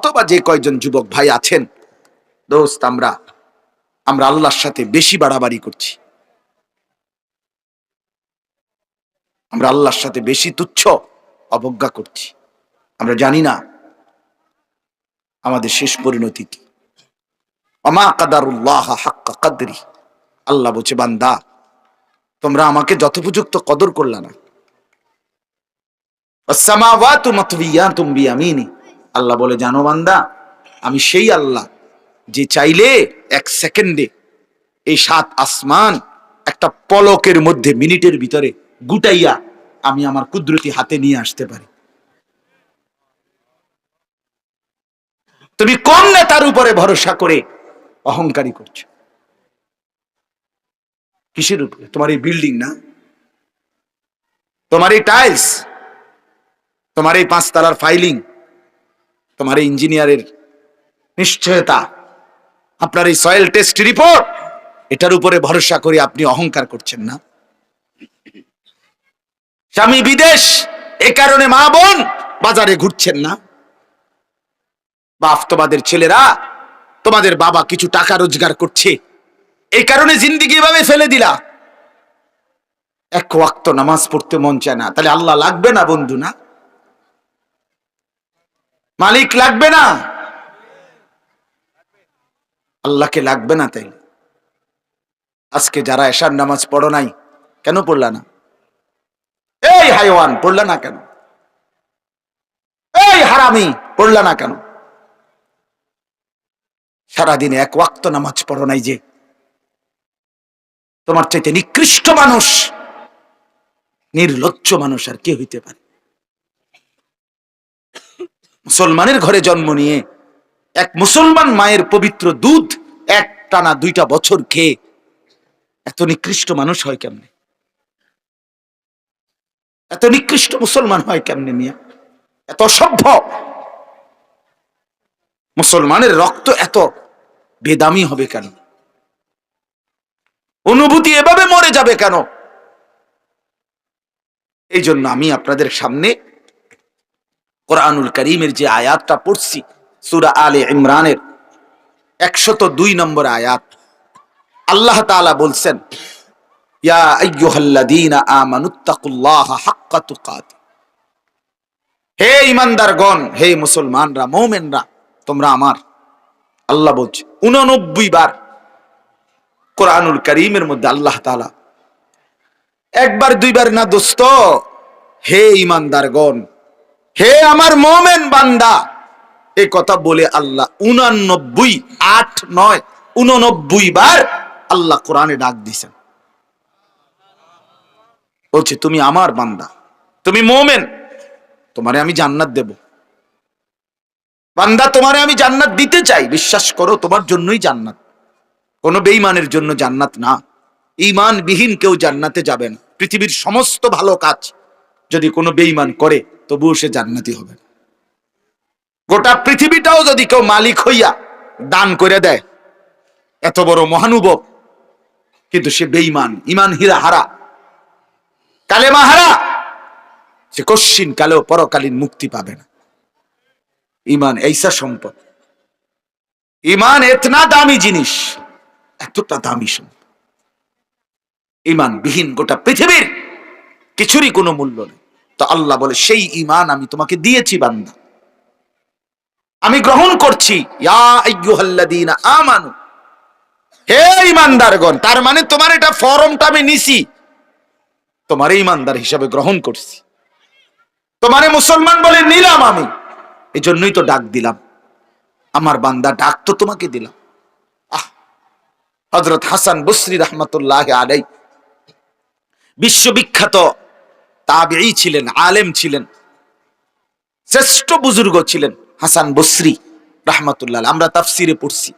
অথবা যে কয়জন যুবক ভাই আছেন, দোস্ত আমরা আমরা আল্লাহর সাথে বেশি বাড়াবাড়ি করছি। আমরা আল্লাহর সাথে বেশি তুচ্ছ অবজ্ঞা করছি। আমরা জানি না আমাদের শেষ পরিণতি কি। অমা কাদারুল্লাহ হাক্কা কাদরি। আল্লাহ বলছে, বান্দা, তোমরা আমাকে যথোপযুক্ত কদর করলা না। আল্লাহ বলে, জানো বান্দা, আমি সেই আল্লাহ যে চাইলে এক সেকেন্ডে এই সাত আসমান একটা পলকের মধ্যে মিনিটের ভিতরে গুটাইয়া আমি আমার কুদরতি হাতে নিয়ে আসতে পারি। তুমি কোন নেতার উপরে ভরসা করে অহংকারী করছ? কিসের উপরে? তোমার এই বিল্ডিং না? তোমার এই টাইলস? তোমার এই পাঁচতলার ফাইলিং? তোমার ইঞ্জিনিয়ারের নিশ্চয়তা, আপনার এই সয়েল টেস্ট রিপোর্ট এটার উপরে ভরসা করে আপনি অহংকার করছেন না। স্বামী বিদেশ, এ কারণে মা বোন বাজারে ঘুরছেন না। বাপ তোমাদের ছেলেরা, তোমাদের বাবা কিছু টাকা রোজগার করছে। এই কারণে জিন্দিগি এভাবে ফেলে দিলা। এক ওয়াক্ত নামাজ পড়তে মন চায় না, তাহলে আল্লাহ লাগবে না বন্ধু না? মালিক লাগবে না। আল্লাহকে লাগবে না তাই আজকে যারা এশার নামাজ পড়ো নাই, কেন পড়লা না? এই হাইওয়ান, পড়লা না কেন? এই হারামি, পড়লা না কেন? সারাদিনে এক ওয়াক্ত নামাজ পড়ো নাই যে, তোমার চাইতে নিকৃষ্ট মানুষ, নির্লজ্জ মানুষ আর কে হইতে পারে। মুসলমানের ঘরে জন্ম নিয়ে এক মুসলমান মায়ের পবিত্র দুধ এক টানা দুইটা বছর খেয়ে এত নিকৃষ্ট মানুষ হয় কেমনে? এত নিকৃষ্ট মুসলমান হয় কেমনে মিয়া? এত সভ্য মুসলমানের রক্ত এত বেদামি হবে কেন? অনুভূতি এভাবে মরে যাবে কেন? এই জন্য আমি আপনাদের সামনে কোরআনুল করিমের যে আয়াতটা পড়ছি, সুরা আলে ইমরানের একশত দুই নম্বর আয়াত, আল্লাহ তাআলা বলছেন আমানুত্তাকুল্লাহা হাক্কা তুকাতি হে হে মুসলমানরা, মুমিনরা, তোমরা আমার, আল্লাহ বলছে, উননব্বই বার কোরআনুল করিমের মধ্যে আল্লাহ তাআলা, একবার, দুইবার না দোস্ত, হে ইমানদারগণ হে আমার মোমেন বান্দা। এ কথা বলে আল্লাহ উনানব্বই, আট, নয়, উননব্বই বার আল্লাহ কোরআনে ডাক দিছেন বলছে, তুমি আমার বান্দা, তুমি মোমেন, তোমারে আমি জান্নাত দেব। বান্দা, তোমারে আমি জান্নাত দিতে চাই। বিশ্বাস করো, তোমার জন্যই জান্নাত। কোন বেঈমানের জন্য জান্নাত না। ইমান বিহীন কেউ জান্নাতে যাবে না। পৃথিবীর সমস্ত ভালো কাজ যদি কোনো বেঈমান করে তবুও সে জান্নাতি হবে। গোটা পৃথিবীটাও যদি কেউ মালিক হইয়া দান করে দেয়, এত বড় মহানুভব। কিন্তু সে বেইমান ইমান হীরা হারা। কালেমা হারা। সে কশ্চিন কালেও পরকালীন মুক্তি পাবে না। ইমান এইসা সম্পদ। ইমান এতনা দামি জিনিস, এতটা দামি সম্পদ। ইমান বিহীন গোটা পৃথিবীর কিছুরই কোনো মূল্য নেই। তো আল্লাহ বলে, সেই ইমান আমি তোমাকে দিয়েছি, বান্দা। আমি গ্রহণ করছি। হে ইমানদারগণ তার মানে তোমার এটা ফরমটা আমি নিছি। তোমার ইমানদার হিসাবে গ্রহণ করছি। তোমারে মুসলমান বলে নিলাম আমি। এই জন্যই তো ডাক দিলাম। আমার বান্দা, ডাক তো তোমাকে দিলাম। আহ! হজরত হাসান বসরি রহমতুল্লাহ আলাই বিশ্ববিখ্যাত তাবেই ছিলেন, আলেম ছিলেন, শ্রেষ্ঠ বুজুর্গ ছিলেন হাসান বসরি রহমতুল্লাহ আমরা তাফসিরে পড়ছি।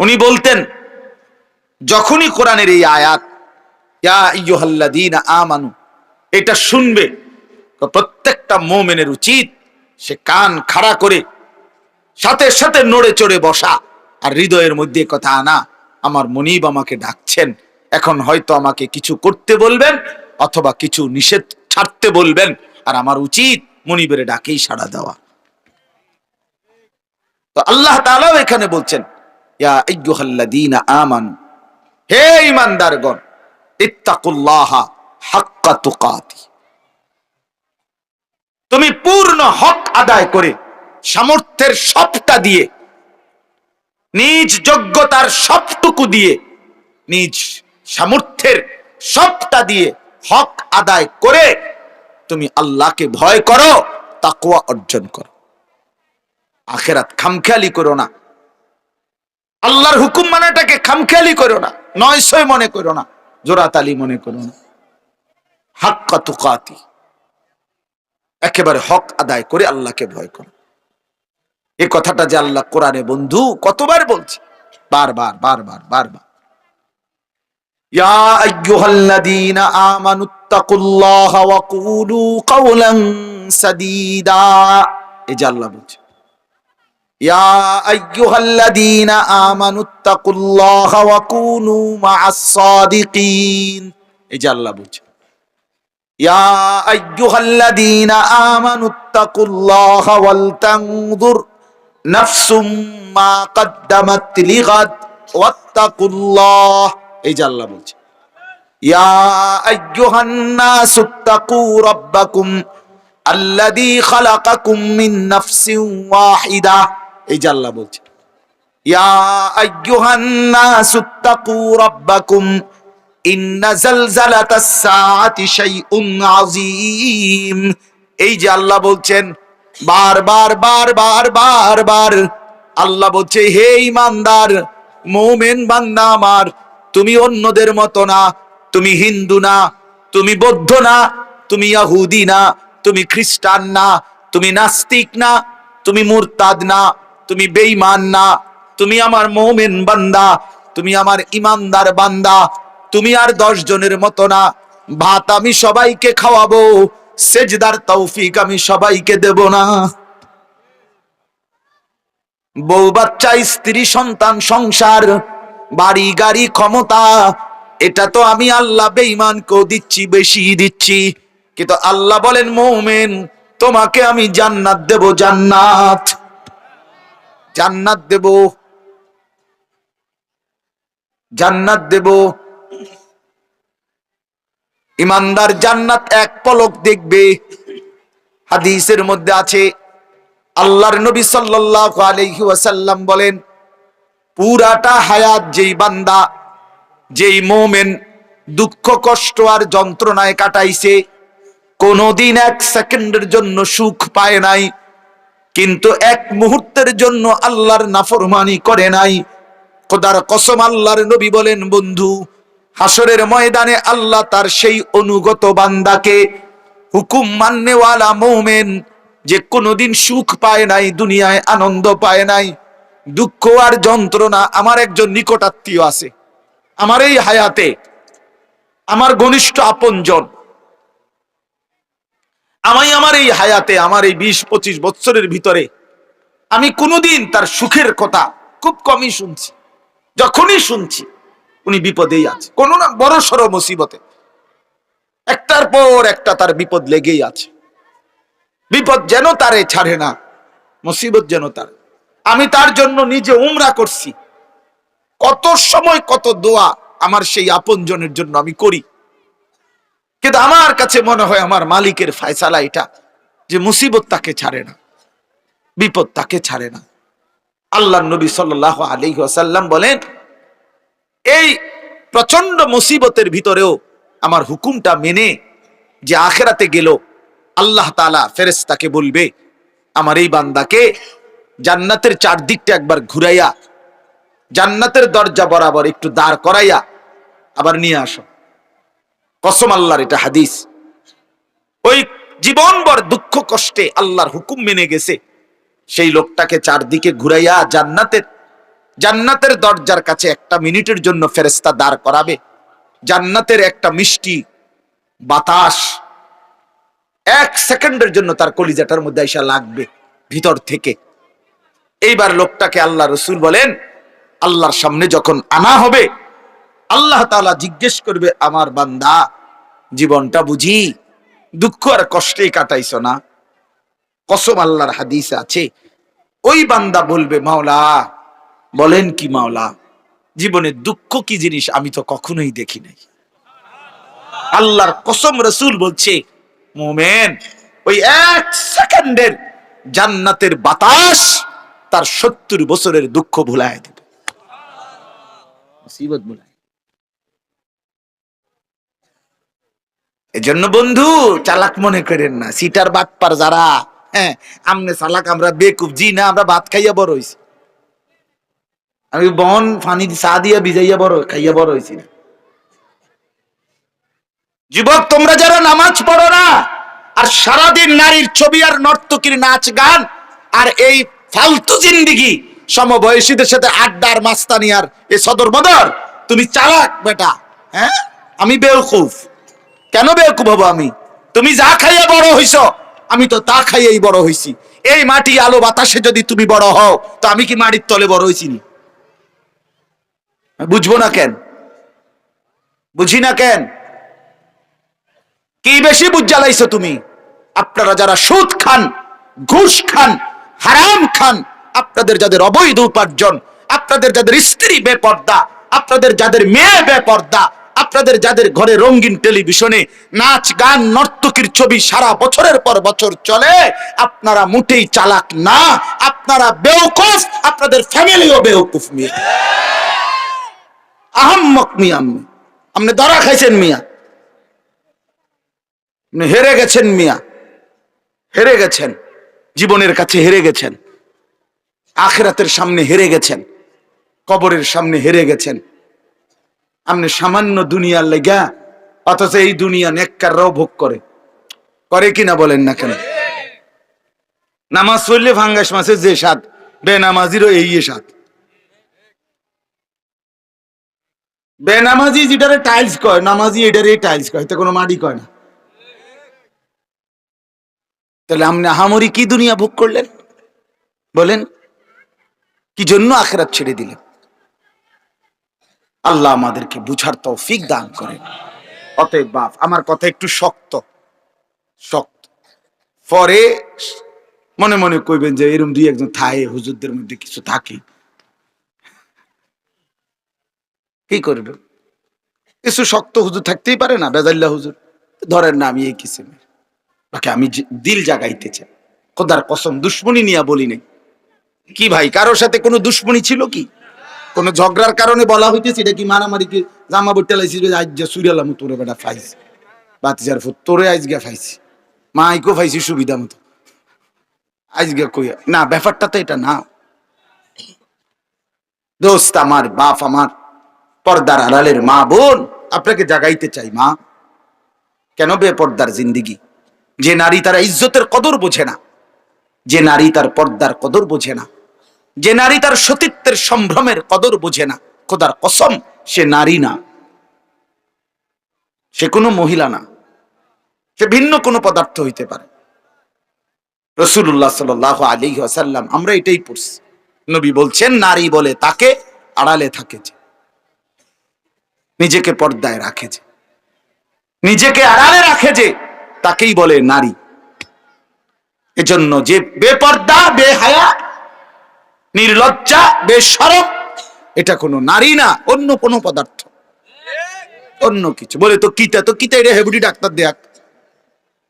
উনি বলতেন, যখনই কোরআনের এই আয়াত আমানু, এটা শুনবে প্রত্যেকটা মোমেনের উচিত সে কান খাড়া করে, সাথে সাথে নড়ে চড়ে বসা, আর হৃদয়ের মধ্যে কথা আনা, আমার মনিব আমাকে ডাকছেন। এখন হয়তো আমাকে কিছু করতে বলবেন অথবা কিছু নিষেধ ছাড়তে বলবেন। আর আমার উচিত মনিবের ডাকেই সাড়া দেওয়া। তো আল্লাহ তাআলাও এখানে বলছেন আমানু হে ঈমানদারগণ, ইত্তাকুল্লাহা হাক্কা তুকাতি। তুমি পূর্ণ হক আদায় করে সামর্থ্যের সবটা দিয়ে, নিজ যোগ্যতার সবটুকু দিয়ে, নিজ সামর্থ্যের সবটা দিয়ে হক আদায় করে তুমি আল্লাহকে ভয় করো তাকুয়া অর্জন করো। আখেরাত খামখেয়ালি করো না। আল্লাহর হুকুম মানাটাকে খামখেয়ালি করো না নয়সয় মনে করো না জোরাতালি মনে করো না। হাক্কা তুকাতি, একেবারে হক আদায় করে আল্লাহকে ভয় করো। এ কথাটা যে আল্লাহ কোরআনে বন্ধু কতবার বলছে? বারবার বারবার বারবার। ইয়া আইয়ুহাল্লাযীনা আমানুত্তাকুল্লাহা ওয়া কুলু কাওলান সাদীদা এই যে আল্লাহ বলছে। ইয়া আইয়ুহাল্লাযীনা আমানুত্তাকুল্লাহা ওয়া কুনু মা'আস সাদিকিন এই যে আল্লাহ বলছে। ইয়া আইয়ুহাল্লাযীনা আমানুত্তাকুল্লাহা ওয়াল তানজুর নাফসুম মা কদ্দামাত লিগাদ ওয়াত্তাকুল্লাহ এই যে আল্লাহ বলছে এই যে আল্লাহ বলছে এই আল্লাহ বলছেন বারবার বারবার বারবার আল্লাহ বলছে, হে ইমানদার, মোমেন বান্দা আমার তুমি অন্যদের মতো না, তুমি হিন্দু না, তুমি বৌদ্ধ না, তুমি ইয়াহুদি না, তুমি খ্রিস্টান না, তুমি নাস্তিক না, তুমি মুরতাদ না, তুমি বেঈমান না, তুমি আমার মোমেন বান্দা, তুমি আমার ইমানদার বান্দা, তুমি আর দশ জনের মতো না। ভাত আমি সবাইকে খাওয়াবো, সেজদার তৌফিক আমি সবাইকে দেব না। বউ বাচ্চা, স্ত্রী, সন্তান, সংসার বাড়ি গাড়ি ক্ষমতা। এটা তো আমি আল্লাহ বেঈমানকেও দিচ্ছি, বেশি দিচ্ছি। কিন্তু আল্লাহ বলেন, মৌমেন, তোমাকে আমি জান্নাত দেব, জান্নাত। জান্নাত দেব। জান্নাত দেব। ইমানদার জান্নাত এক পলক দেখবে। হাদিসের মধ্যে আছে, আল্লাহর নবী সাল্লাল্লাহু আলাইহি ওয়াসাল্লাম বলেন পুরাটা হায়াত যেই বান্দা, যেই মোমেন দুঃখ, কষ্ট আর যন্ত্রণায় কাটাইছে, কোনোদিন এক সেকেন্ডের জন্য সুখ পায় নাই, কিন্তু এক মুহূর্তের জন্য আল্লাহর নাফরমানি করে নাই। খোদার কসম আল্লাহর নবী বলেন, বন্ধু হাসরের ময়দানে আল্লাহ তার সেই অনুগত বান্দাকে হুকুম মান্যওয়ালা মোমেন যে কোনোদিন সুখ পায় নাই, দুনিয়ায় আনন্দ পায় নাই দুঃখ আর যন্ত্রণা আমার একজন নিকটাত্মীয় আছে। আমার এই হায়াতে আমার ঘনিষ্ঠ আপনজন। আমি আমার এই হায়াতে, আমার এই বিশ, পঁচিশ বছরের ভিতরে আমি কোনোদিন তার সুখের কথা খুব কমই শুনছি, যখনই শুনছি উনি বিপদেই আছে। কোন না, বড় সড় মুসিবতে। একটার পর একটা তার বিপদ লেগেই আছে। বিপদ যেন তারে ছাড়ে না, মুসিবত যেন তার আমি তার জন্য নিজে উমরা করছি। কত সময়, কত দোয়া আমার সেই আপনজনের জন্য আমি করি। কিন্তু আমার কাছে মনে হয় আমার মালিকের ফায়সালা এটা, যে মুসিবত তাকে ছাড়ে না, বিপদ তাকে ছাড়ে না। আল্লাহ নবী সাল্লাহ আলী আসাল্লাম বলেন, এই প্রচণ্ড মুসিবতের ভিতরেও আমার হুকুমটা মেনে যে আখেরাতে গেল আল্লাহ তালা ফেরেস্তাকে বলবে, আমার এই বান্দাকে জান্নাতের চারদিকটা একবার ঘুরাইয়া, জান্নাতের দরজা বরাবর একটু দাঁড় করাইয়া আবার নিয়ে আসো। কসম আল্লাহর এটা হাদিস। ওই জীবনভর দুঃখ কষ্টে আল্লাহর হুকুম মেনে গেছে। সেই লোকটাকে চারদিকে ঘুরাইয়া জান্নাতের জান্নাতের দরজার কাছে একটা মিনিটের জন্য ফেরেস্তা দাঁড় করাবে। জান্নাতের একটা মিষ্টি বাতাস এক সেকেন্ডের জন্য তার কলিজাটার মধ্যে এসা লাগবে ভিতর থেকে। এইবার লোকটাকে আল্লাহ রসুল বলেন, আল্লাহর সামনে যখন আনা হবে, আল্লাহ তাআলা জিজ্ঞেস করবে, আমার বান্দা, জীবনটা বুঝি? দুঃখ আর কষ্টেই কাটাইছো না? কসম আল্লাহর হাদিস আছে। ওই বান্দা বলবে, মাওলা, বলেন কি মাওলা, জীবনে দুঃখ কি জিনিস আমি তো কখনোই দেখি নাই। আল্লাহর কসম রসুল বলছে, মোমেন, ওই এক সেকেন্ডের জান্নাতের বাতাস তার সত্তর বছরের দুঃখ ভুলায় দেবে। মুসিবত ভুলায়। এজন্য বন্ধু চালাক মনে করেন না। সিটার বাটপার যারা হ্যাঁ আমনে চালাক আমরা বেকুব জি না আমরা ভাত খাইয়া বড় হইছি। আমি বন ফানি চা দিয়া ভিজাইয়া বড় খাইয়া বড় হইছি না। যুবক তোমরা যারা নামাজ পড়ো না আর সারাদিন নারীর ছবি আর নর্তকীর নাচ গান আর এই ফালতু জিন্দিগি। সমবয়সীদের সাথে আড্ডার মাস্তানি আর এ সদর মদর তুমি চালাক বেটা হ্যাঁ? আমি বেওকুফ। কেন বেওকুফ হব আমি? তুমি যা খাইয়া বড় হইছ, আমি তো তা খাইয়েই বড় হইছি। এই মাটি আলো বাতাসে যদি তুমি বড় হও, তো আমি কি মাটির তলে বড় হইছি নি? বুঝব না কেন? বুঝি না কেন? কি বেশি বুঝ জ্বালাইছো তুমি? আপনারা যারা সুদ খান, ঘুষ খান হারাম খান। আপনাদের যাদের অবৈধ উপার্জন, আপনাদের যাদের স্ত্রী বেপর্দা, আপনাদের যাদের মেয়ে বেপর্দা, আপনাদের যাদের ঘরে রঙিন টেলিভিশনে নাচ, গান, নর্তকীর ছবি সারা বছরের পর বছর চলে, আপনারা মোটেই চালাক না, আপনারা বেওকুফ, আপনাদের ফ্যামিলিও বেওকুফ মিয়া। আহম্মক মিয়া আপনি। আপনি দরা খাইছেন মিয়া। আপনি হেরে গেছেন মিয়া। হেরে গেছেন। জীবনের কাছে হেরে গেছেন। আখেরাতের সামনে হেরে গেছেন। কবরের সামনে হেরে গেছেন। আপনি সামান্য দুনিয়ার লেগা, অথচ এই দুনিয়া নেককাররাও ভোগ করে। করে কিনা বলেন না কেন? নামাজ পড়লে ভাঙ্গাস মাসের যে স্বাদ, বেনামাজিরও এই স্বাদ। বেনামাজি যেটারে টাইলস কয়, নামাজি এটারে টাইলস কয় তো কোনো মাটি কয় না। তাহলে আপনি আহামরি কি দুনিয়া ভোগ করলেন? বলেন, কি জন্য আখেরাত ছেড়ে দিলেন? আল্লাহ আমাদেরকে বুঝার তৌফিক দান করেন। অতএব বাপ, আমার কথা একটু শক্ত। শক্ত। পরে মনে মনে কইবেন যে এরম দুই একজন থায়ে হুজুরদের মধ্যে কিছু থাকে। কি করবে? কিছু শক্ত হুজুর থাকতেই পারে না, বেজাল্লা হুজুর। ধরেন না আমি এই কিসিমের। বাকি আমি দিল জাগাইতে চাই। খোদার কসম, দুশ্মনী নিয়া বলি নাই। কি ভাই, কারোর সাথে কোনো দুশ্মনী ছিল কি? কোন ঝগড়ার কারণে বলা হইতেছে এটা কি মারামারি কি জামা বইটা যে আজ যে সুরিয়ালাম তোরে বেটা ফাইছি। বাতিজার ফুট তোরে আজ গিয়া ফাইছি। মাইকো ফাইছি সুবিধা মতো। আজ গিয়া কইয়া না, ব্যাপারটা তো এটা না। দোস্ত আমার, বাপ আমার, পর্দার আড়ালের মা বোন, আপনাকে জাগাইতে চাই মা। কেন বেপর্দার জিন্দিগি? যে নারী তারা ইজ্জতের কদর বোঝে না, যে নারী তার পর্দার কদর বোঝে না, যে নারী তার সতীত্বের সম্ভ্রমের কদর বোঝে না, খোদার কসম, সে নারী না। সে কোনো মহিলা না, সে ভিন্ন কোনো পদার্থ হইতে পারে। রসুল্লাহ সাল আলী আসাল্লাম আমরা এটাই পড়ছি। নবী বলছেন, নারী বলে তাকে, আড়ালে থাকে যে। নিজেকে পর্দায় রাখে যে। নিজেকে আড়ালে রাখে যে তাকেই বলে নারী। এজন্য যে বেপর্দা, বেহায়া, নির্লজ্জা, বেসরম, এটা কোনো নারী না, অন্য কোনো পদার্থ। অন্য কিছু। বলে তো কিতা তো কিতা এটা হেবুটি ডাক্তার দেখ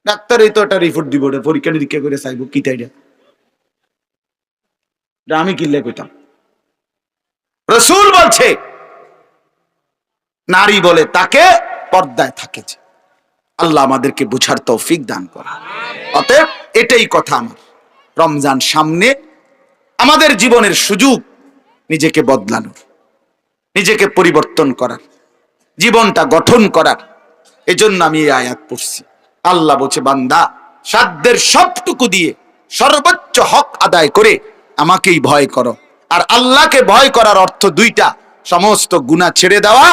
ডাক্তারই তো একটা রিপোর্ট দিব পরীক্ষা নিরীক্ষা করে চাইব কিতা এটা আমি কিনলে কইতাম। রসুল বলছে, নারী বলে তাকে পর্দায় থাকে যে। আল্লাহ আমাদেরকে বুঝার তৌফিক দান করে অতএব এটাই কথা আমার। রমজান সামনে আমাদের জীবনের সুযোগ নিজেকে বদলানোর, নিজেকে পরিবর্তন করার, জীবনটা গঠন করার। এজন্য আমি এই আয়াত পড়ছি। আল্লাহ বলছে, বান্দা, সাধ্যের সবটুকু দিয়ে সর্বোচ্চ হক আদায় করে আমাকেই ভয় করো। আর আল্লাহকে ভয় করার অর্থ দুইটা। সমস্ত গুনাহ ছেড়ে দেওয়া,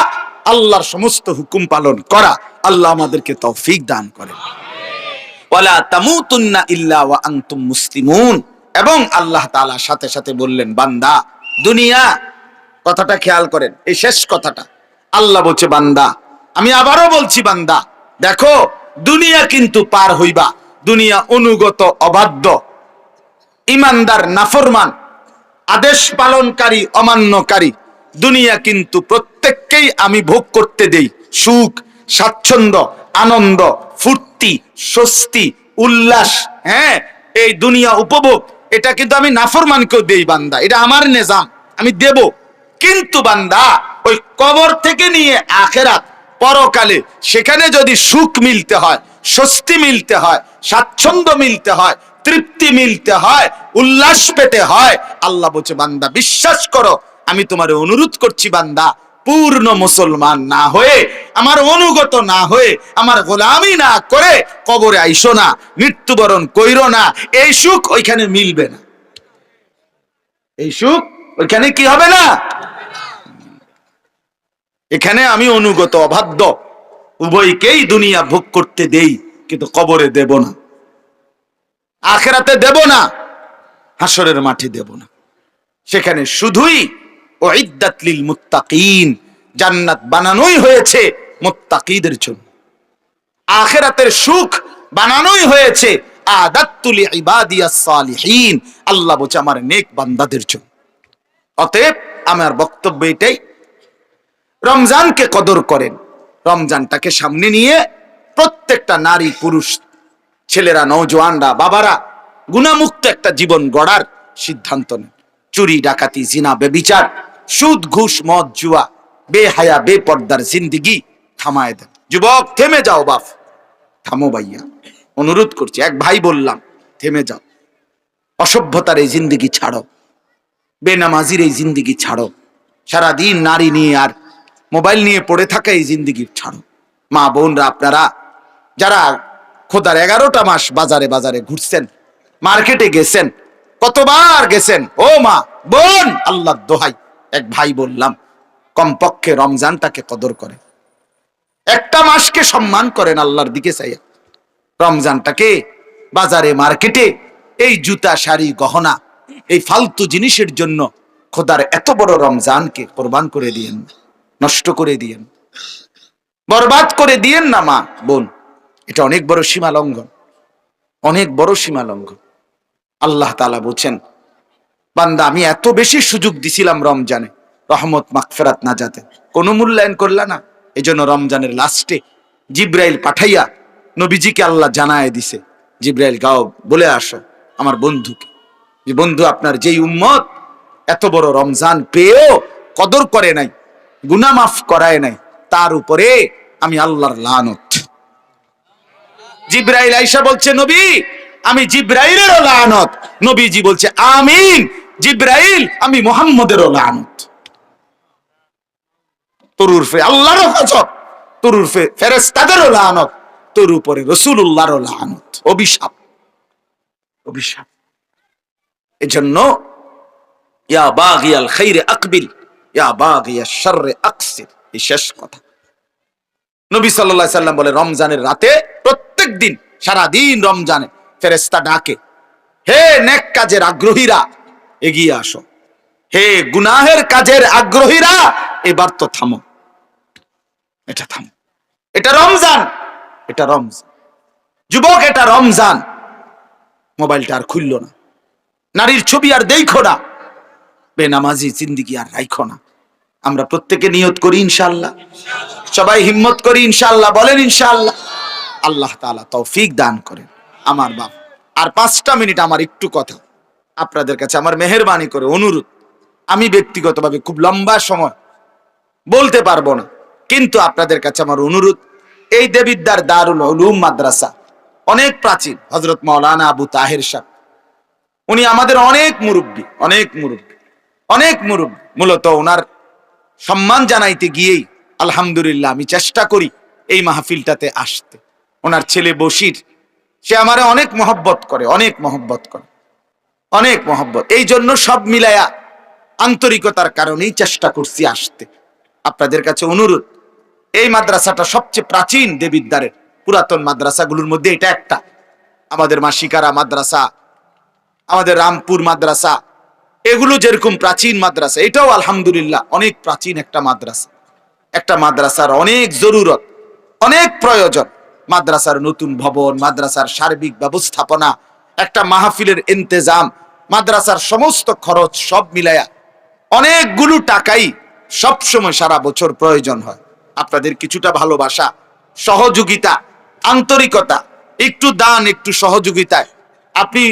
আল্লাহর সমস্ত হুকুম পালন করা। আল্লাহ আমাদেরকে তৌফিক দান করে ওয়ালা তামুতুন্না ইল্লা ওয়া আনতুম মুসলিমুন। এবং আল্লাহ তাআলা সাথে সাথে বললেন, বান্দা, দুনিয়া, কথাটা খেয়াল করেন, এই শেষ কথাটা। আল্লাহ বলছে, বান্দা, আমি আবারও বলছি, বান্দা, দেখো, দুনিয়া কিন্তু পার হইবা, দুনিয়া অনুগত, অবাধ্য, ইমানদার, নাফরমান, আদেশ পালনকারী, অমান্যকারী, দুনিয়া কিন্তু প্রত্যেককেই আমি ভোগ করতে দেই, সুখ স্বাচ্ছন্দ্য, আনন্দ, ফুর্তি, স্বস্তি, উল্লাস হ্যাঁ? এই দুনিয়া উপভোগ, এটা কিন্তু আমি নাফরমানকেও দেই বান্দা, এটা আমার নিজাম, আমি দেব। কিন্তু বান্দা, ওই কবর থেকে নিয়ে আখেরাত, পরকালে, সেখানে যদি সুখ মিলতে হয়, স্বস্তি মিলতে হয়, স্বাচ্ছন্দ্য মিলতে হয়, তৃপ্তি মিলতে হয়, উল্লাস পেতে হয়, আল্লাহ বলছে, বান্দা, বিশ্বাস করো, আমি তোমার অনুরোধ করছি বান্দা পূর্ণ মুসলমান না হয়ে, আমার অনুগত না হয়ে, আমার গোলামি না করে কবরে আইসো না, মৃত্যুবরণ কইরো না, এই সুখ ওইখানে মিলবে না। এই সুখ ওইখানে কি হবে না? এখানে আমি অনুগত, অবাধ্য, উভয়কেই দুনিয়া ভোগ করতে দেই, কিন্তু কবরে দেব না। আখেরাতে দেব না হাসরের মাঠে দেব না। সেখানে শুধুই ও ইদ্দাতলিল জান্নাত বানানোই হয়েছে মুত্তাকিদের জন্য। আখেরাতের সুখ বানানোই হয়েছে আদাত্তুলি ইবাদিয়াস সালিহিন। আল্লাহ বলছে, আমার নেক বান্দাদের জন্য। অতএব আমার বক্তব্য এটাই, রমজানকে কদর করেন। রমজানটাকে সামনে নিয়ে প্রত্যেকটা নারী, পুরুষ, ছেলেরা নৌজওয়ানরা বাবারা গুণামুক্ত একটা জীবন গড়ার সিদ্ধান্ত নেন। চুরি, ডাকাতি, জিনা, বেবিচার সুদ, ঘুষ, মদ, জুয়া, বেহায়া, বেপর্দার জিন্দিগি থামায় দেন। যুবক, থেমে যাও বাপ। থামো ভাইয়া। অনুরোধ করছি, এক ভাই বললাম, থেমে যাও। অসভ্যতার এই জিন্দিগি ছাড়ো। বেনামাজির এই জিন্দিগি ছাড়ো। সারাদিন নারী নিয়ে আর মোবাইল নিয়ে পড়ে থাকা এই জিন্দিগি ছাড়ো। মা, বোনরা, আপনারা যারা খোদার এগারোটা মাস বাজারে বাজারে ঘুরছেন, মার্কেটে গেছেন, কতবার গেছেন? ও মা, বোন আল্লাহ দোহাই। এক ভাই বললাম, কমপক্ষে রমজানটাকে কদর করে। একটা মাসকে সম্মান করেন আল্লাহর দিকে চাইয়া। রমজানটাকে বাজারে, মার্কেটে এই জুতা, শাড়ি, গহনা, এই ফালতু জিনিসের জন্য খোদার এত বড় রমজানকে কোরবান করে দিয়েন, নষ্ট করে দিয়েন। বরবাদ করে দিয়েন না মা, বোন। এটা অনেক বড় সীমা লঙ্ঘন অনেক বড় সীমা লঙ্ঘন আল্লাহ তালা বলছেন বান্দা, আমি এত বেশি সুযোগ দিছিলাম রমজানে। রহমত মাকফেরাত না যাতে। কোনো মূল্যায়ন করলা না। এই জন্য রমজানের লাস্টে জিব্রাইল পাঠাইয়া নবীজিকে আল্লাহ জানায় দিছে, জিব্রাইল, গাও, বলে আসো আমার বন্ধুকে। যে বন্ধু, আপনার যেই উম্মত এত বড় রমজান পেয়েও কদর করে নাই গুনা মাফ করায় নাই, তার উপরে আমি আল্লাহর লানত। জিব্রাইল আইসা বলছে, নবী, আমি জিব্রাইলেরও লানত। নবীজি বলছে, আমিন। জিব্রাইল, আমি মোহাম্মদেরও লানত। তোর উর্ফে আল্লাহরও তোর উর্ফে ফেরেস্তাদেরও লানত, তোর উপরে রসুল্লাহরও লানত। অভিশাপ অভিশাপ। এজন্য, ইয়া বাগিয়াল খাইরে আকবিল ইয়া বাগিয়া আকসির, এই শেষ কথা। নবী সাল্লাম বলে, রমজানের রাতে প্রত্যেক দিন সারা দিন রমজানে ফেরেস্তা ডাকে, হে নেক কাজের আগ্রহীরা এগিয়ে আসো। হে গুনাহের কাজের আগ্রহীরা, এবার তো থামো। এটা থামো। এটা রমজান। এটা রমজান। যুবক, এটা রমজান। মোবাইলটা আর খুললো না। নারীর ছবি আর দেখো না। বেনামাজি জিন্দিগি আর রাইখো না। আমরা প্রত্যেকে নিয়ত করি ইনশাল্লাহ সবাই হিম্মত করি ইনশাল্লাহ বলেন ইনশাল্লাহ আল্লাহ তাআলা তৌফিক দান করেন। আমার বাপ। আর পাঁচটা মিনিট আমার একটু কথা। আপনাদের কাছে আমার মেহরবানি করে অনুরোধ। আমি ব্যক্তিগতভাবে খুব লম্বা সময় বলতে পারব না, কিন্তু আপনাদের কাছে আমার অনুরোধ, এই দেবিদ্দার দারুল উলুম মাদ্রাসা, অনেক প্রাচীন হজরত মাওলানা আবু তাহের সাহ উনি আমাদের অনেক মুরব্বী অনেক মুরব্বী অনেক মুরব্বী। মূলত ওনার সম্মান জানাইতে গিয়েই, আলহামদুলিল্লাহ আমি চেষ্টা করি এই মাহফিলটাতে আসতে। ওনার ছেলে বসির সে আমারে অনেক মহব্বত করে, অনেক মহব্বত করে। অনেক মহব্বত। এই জন্য সব মিলায়া আন্তরিকতার কারণেই চেষ্টা করছি আসতে। আপনাদের কাছে অনুরোধ, এই মাদ্রাসাটা সবচেয়ে প্রাচীন দেবিদ্বারের পুরাতন মাদ্রাসাগুলোর মধ্যে এটা একটা। আমাদের মাসিকারা মাদ্রাসা, আমাদের রামপুর মাদ্রাসা, এগুলো যেরকম প্রাচীন মাদ্রাসা, এটাও আলহামদুলিল্লাহ অনেক প্রাচীন একটা মাদ্রাসা। একটা মাদ্রাসার অনেক জরুরত, অনেক প্রয়োজন। মাদ্রাসার নতুন ভবন, মাদ্রাসার সার্বিক ব্যবস্থাপনা, একটা মাহফিলের ইন্তেজাম মাদ্রাসার সমস্ত খরচ সব মিলায়া অনেকগুলো টাকাই সব সময় সারা বছর প্রয়োজন হয়। আপনাদের কিছুটা ভালোবাসা, সহযোগিতা, আন্তরিকতা, একটু দান, একটু সহযোগিতায় আপনি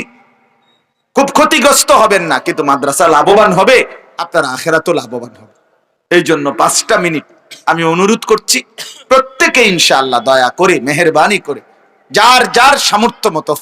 খুব ক্ষতিগ্রস্ত হবেন না, কিন্তু মাদ্রাসা লাভবান হবে, আপনার আখেরাতও লাভবান হবে। এই জন্য পাঁচটা মিনিট আমি অনুরোধ করছি, প্রত্যেকে ইনশাআল্লাহ দয়া করে, মেহরবানি করে, যার যার সামর্থ্য মতো